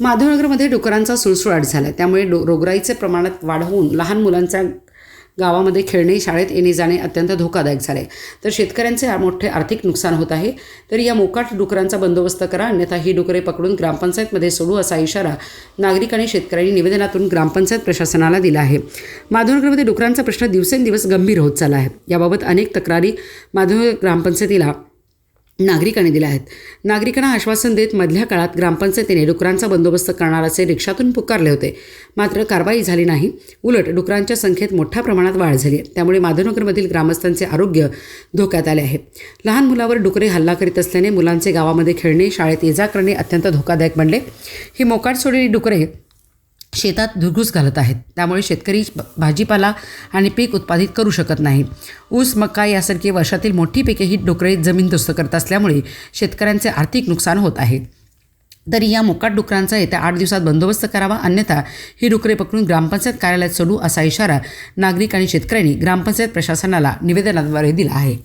माधवनगरमध्ये डुकरांचा सुळसुळाट झाला त्यामुळे डो रोगराईचे प्रमाणात वाढ होऊन लहान मुलांच्या गावामध्ये खेळणे शाळेत येणे जाणे अत्यंत धोकादायक झाले तर शेतकऱ्यांचे मोठे आर्थिक नुकसान होत आहे. तर या मोकाट डुकरांचा बंदोबस्त करा अन्यथा ही डुकरे पकडून ग्रामपंचायतमध्ये सोडू असा इशारा नागरिक आणि शेतकऱ्यांनी निवेदनातून ग्रामपंचायत प्रशासनाला दिला आहे. माधवनगरमध्ये डुकरांचा प्रश्न दिवसेंदिवस गंभीर होत चालला आहे. याबाबत अनेक तक्रारी माधव ग्रामपंचायतीला नागरिकांनी दिल्या आहेत. नागरिकांना आश्वासन देत मधल्या काळात ग्रामपंचायतीने डुकरांचा बंदोबस्त करणार असे रिक्षातून पुकारले होते. मात्र कारवाई झाली नाही. उलट डुकरांच्या संख्येत मोठ्या प्रमाणात वाढ झाली आहे. त्यामुळे माधवनगरमधील ग्रामस्थांचे आरोग्य धोक्यात आले आहे. लहान मुलावर डुकरे हल्ला करीत असल्याने मुलांचे गावामध्ये खेळणे शाळेत ये जा करणे अत्यंत धोकादायक बनले. ही मोकाट सोडलेली डुकरे शेतात धुरघूस घालत आहेत. त्यामुळे शेतकरी भाजीपाला आणि पीक उत्पादित करू शकत नाही. ऊस मका यासारखी वर्षातील मोठी पिके ही डुकरे जमीनदोस्त करत असल्यामुळे शेतकऱ्यांचे आर्थिक नुकसान होत आहे. तरी या मोकाट डुकरांचा येत्या आठ दिवसात बंदोबस्त करावा अन्यथा ही डुकरे पकडून ग्रामपंचायत कार्यालयात सोडू असा इशारा नागरिक आणि शेतकऱ्यांनी ग्रामपंचायत प्रशासनाला निवेदनाद्वारे दिला आहे.